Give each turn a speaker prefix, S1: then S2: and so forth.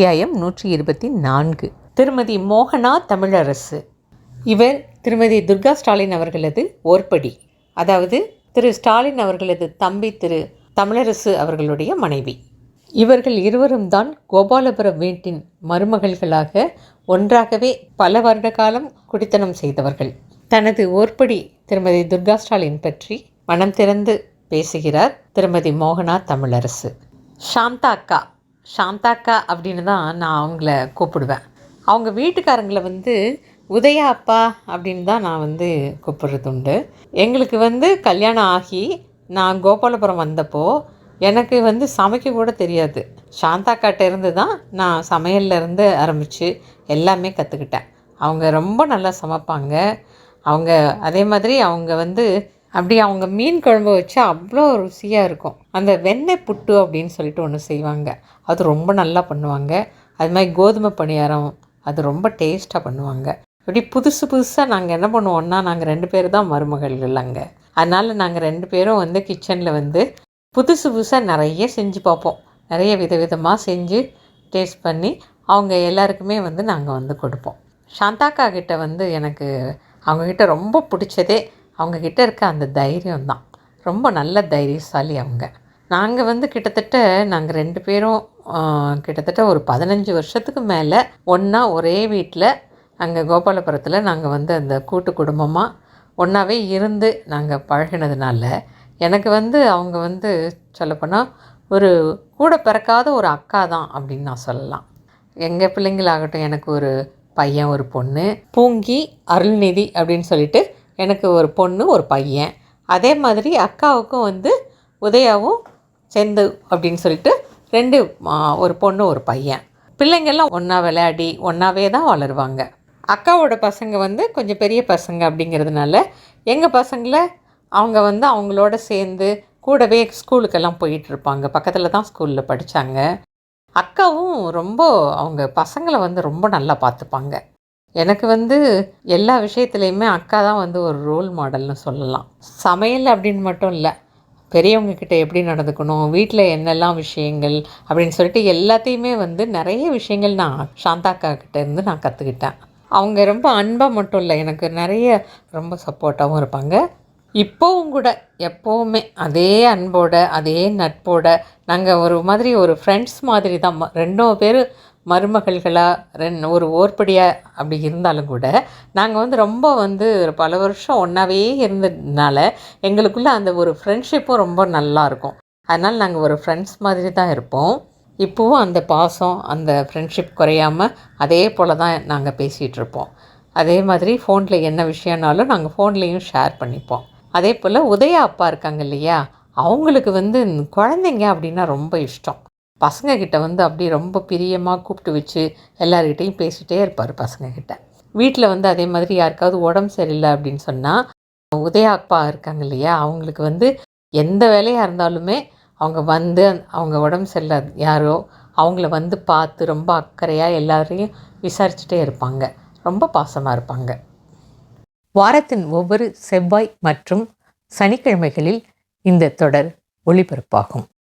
S1: அத்தியாயம் நூற்றி இருபத்தி நான்கு. திருமதி மோகனா தமிழரசு. இவர் திருமதி துர்கா ஸ்டாலின் அவர்களது ஓர்படி. அதாவது திரு ஸ்டாலின் அவர்களது தம்பி திரு தமிழரசு அவர்களுடைய மனைவி. இவர்கள் இருவரும் தான் கோபாலபுரம் வீட்டின் மருமகள்களாக ஒன்றாகவே பல வருட காலம் குடித்தனம் செய்தவர்கள். தனது ஓர்படி திருமதி துர்கா ஸ்டாலின் பற்றி மனம் திறந்து பேசுகிறார் திருமதி மோகனா தமிழரசு. சாந்தா அக்கா. சாந்தாக்கா அப்படின்னு தான் நான் அவங்கள கூப்பிடுவேன். அவங்க வீட்டுக்காரங்களை வந்து உதயா அப்பா அப்படின்னு தான் நான் வந்து கூப்பிடுறது உண்டு எங்களுக்கு வந்து கல்யாணம் ஆகி நான் கோபாலபுரம் வந்தப்போ எனக்கு வந்து சமைக்க கூட தெரியாது. சாந்தாக்காட்ட இருந்து தான் நான் சமையல்ல இருந்து ஆரம்பித்து எல்லாமே கற்றுக்கிட்டேன் அவங்க ரொம்ப நல்லா சமைப்பாங்க. அவங்க அதே மாதிரி அவங்க வந்து அப்படி அவங்க மீன் குழம்பு வச்சா அவ்வளோ ருசியாக இருக்கும். அந்த வெண்ணெய் புட்டு அப்படின்னு சொல்லிட்டு ஒன்று செய்வாங்க. அது ரொம்ப நல்லா பண்ணுவாங்க. அது மாதிரி கோதுமை பணியாரம் அது ரொம்ப டேஸ்ட்டாக பண்ணுவாங்க. இப்படி புதுசு புதுசாக நாங்கள் என்ன பண்ணுவோம்னா நாங்கள் ரெண்டு பேர் தான் மருமகள்கள் அங்கே அதனால் நாங்கள் ரெண்டு பேரும் வந்து கிச்சனில் வந்து புதுசு புதுசாக நிறைய செஞ்சு பார்ப்போம். நிறைய விதவிதமாக செஞ்சு டேஸ்ட் பண்ணி அவங்க எல்லாருக்குமே வந்து நாங்கள் வந்து கொடுப்போம். சாந்தாக்கா கிட்ட வந்து எனக்கு அவங்கக்கிட்ட ரொம்ப பிடிச்சதே அவங்கக்கிட்ட இருக்க அந்த தைரியம் தான் ரொம்ப நல்ல தைரியசாலி அவங்க. நாங்கள் வந்து கிட்டத்தட்ட நாங்கள் ரெண்டு பேரும் கிட்டத்தட்ட ஒரு பதினஞ்சு வருஷத்துக்கு மேலே ஒன்றா ஒரே வீட்டில் அங்கே கோபாலபுரத்தில் நாங்கள் வந்து அந்த கூட்டு குடும்பமாக ஒன்றாவே இருந்து நாங்கள் பழகினதுனால எனக்கு வந்து அவங்க வந்து சொல்லப்போனால் ஒரு கூட பிறக்காத ஒரு அக்கா தான் அப்படின்னு நான் சொல்லலாம். எங்கள் பிள்ளைங்களாகட்டும் எனக்கு ஒரு பையன் ஒரு பொண்ணு பூங்கி அருள்நிதி அப்படின்னு சொல்லிட்டு எனக்கு ஒரு பொண்ணு ஒரு பையன். அதே மாதிரி அக்காவுக்கும் வந்து உதயாவும் செந்து அப்படின்னு சொல்லிட்டு ரெண்டு ஒரு பொண்ணு ஒரு பையன். பிள்ளைங்கள்லாம் ஒன்றா விளையாடி ஒன்றாவே தான் வளருவாங்க. அக்காவோட பசங்க வந்து கொஞ்சம் பெரிய பசங்க அப்படிங்கிறதுனால எங்கள் பசங்களை அவங்க வந்து அவங்களோட சேர்ந்து கூடவே ஸ்கூலுக்கெல்லாம் போயிட்டுருப்பாங்க. பக்கத்தில் தான் ஸ்கூலில் படித்தாங்க அக்காவும் ரொம்ப அவங்க பசங்களை வந்து ரொம்ப நல்லா பார்த்துப்பாங்க. எனக்கு வந்து எல்லா விஷயத்துலையுமே அக்கா தான் வந்து ஒரு ரோல் மாடல்னு சொல்லலாம். சமையல் அப்படின்னு மட்டும் இல்லை பெரியவங்க கிட்ட எப்படி நடந்துக்கணும் வீட்டில் என்னெல்லாம் விஷயங்கள் அப்படின்னு சொல்லிட்டு எல்லாத்தையுமே வந்து நிறைய விஷயங்கள் நான் சாந்தாக்கா அக்கா கிட்டேருந்து நான் கற்றுக்கிட்டேன் அவங்க ரொம்ப அன்பாக மட்டும் இல்லை எனக்கு நிறைய ரொம்ப சப்போர்ட்டாகவும் இருப்பாங்க. இப்போவும் கூட எப்போவுமே அதே அன்போட அதே நட்போட நாங்கள் ஒரு மாதிரி ஒரு ஃப்ரெண்ட்ஸ் மாதிரி தான். ரெண்டும் பேர் மருமகள்களாக ரெண் ஒரு ஓர்படியாக அப்படி இருந்தாலும் கூட நாங்கள் வந்து ரொம்ப வந்து ஒரு பல வருஷம் ஒன்றாவே இருந்ததுனால எங்களுக்குள்ள அந்த ஒரு ஃப்ரெண்ட்ஷிப்பும் ரொம்ப நல்லாயிருக்கும் அதனால் நாங்கள் ஒரு ஃப்ரெண்ட்ஸ் மாதிரி தான் இருப்போம். இப்போவும் அந்த பாசம் அந்த ஃப்ரெண்ட்ஷிப் குறையாமல் அதே போல் தான் நாங்கள் பேசிகிட்டு இருப்போம். அதே மாதிரி ஃபோனில் என்ன விஷயம்னாலும் நாங்கள் ஃபோன்லேயும் ஷேர் பண்ணிப்போம். அதே போல் உதயா அப்பா இருக்காங்க இல்லையா அவங்களுக்கு வந்து குழந்தைங்க அப்படின்னா ரொம்ப இஷ்டம். பசங்கக்கிட்ட வந்து அப்படி ரொம்ப பிரியமாக கூப்பிட்டு வச்சு எல்லார்கிட்டையும் பேசிகிட்டே இருப்பார் பசங்கக்கிட்ட வீட்டில் வந்து அதே மாதிரி யாருக்காவது உடம்பு சரியில்லை அப்படின்னு சொன்னால் உதயா அப்பா இருக்காங்க இல்லையா அவங்களுக்கு வந்து எந்த வேலையாக இருந்தாலுமே அவங்க வந்து அவங்க உடம்பு சரியில்லை யாரோ அவங்கள வந்து பார்த்து ரொம்ப அக்கறையாக எல்லாரையும் விசாரிச்சுட்டே இருப்பாங்க. ரொம்ப பாசமாக இருப்பாங்க. வாரத்தின் ஒவ்வொரு செவ்வாய் மற்றும் சனிக்கிழமைகளில் இந்த தொடர் ஒளிபரப்பாகும்.